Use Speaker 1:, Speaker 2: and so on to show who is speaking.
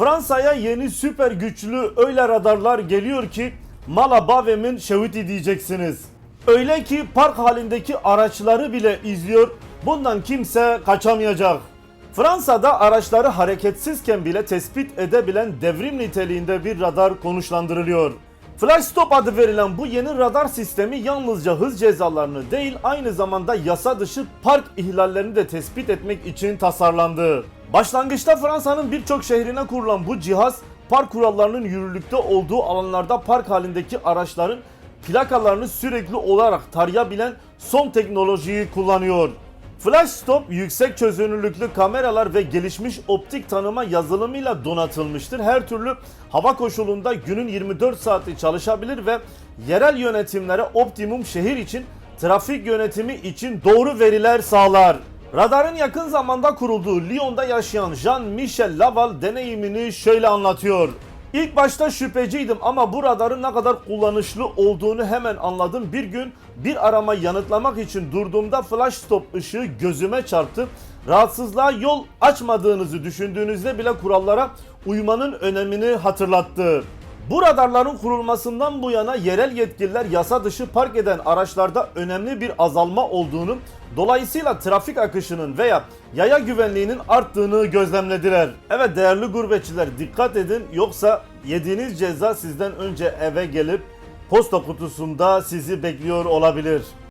Speaker 1: Fransa'ya yeni süper güçlü öyle radarlar geliyor ki Malabavem'in şeviti diyeceksiniz. Öyle ki park halindeki araçları bile izliyor. Bundan kimse kaçamayacak. Fransa'da araçları hareketsizken bile tespit edebilen devrim niteliğinde bir radar konuşlandırılıyor. Flash Stop adı verilen bu yeni radar sistemi yalnızca hız cezalarını değil aynı zamanda yasa dışı park ihlallerini de tespit etmek için tasarlandı. Başlangıçta Fransa'nın birçok şehrine kurulan bu cihaz park kurallarının yürürlükte olduğu alanlarda park halindeki araçların plakalarını sürekli olarak tarayabilen son teknolojiyi kullanıyor. Flash Stop yüksek çözünürlüklü kameralar ve gelişmiş optik tanıma yazılımıyla donatılmıştır. Her türlü hava koşulunda günün 24 saati çalışabilir ve yerel yönetimlere optimum şehir için trafik yönetimi için doğru veriler sağlar. Radarın yakın zamanda kurulduğu Lyon'da yaşayan Jean-Michel Laval deneyimini şöyle anlatıyor. İlk başta şüpheciydim ama bu radarın ne kadar kullanışlı olduğunu hemen anladım. Bir gün bir arama yanıtlamak için durduğumda flash stop ışığı gözüme çarptı. Rahatsızlığa yol açmadığınızı düşündüğünüzde bile kurallara uymanın önemini hatırlattı. Bu radarların kurulmasından bu yana yerel yetkililer yasa dışı park eden araçlarda önemli bir azalma olduğunu, dolayısıyla trafik akışının veya yaya güvenliğinin arttığını gözlemlediler. Evet değerli gurbetçiler dikkat edin yoksa yediğiniz ceza sizden önce eve gelip posta kutusunda sizi bekliyor olabilir.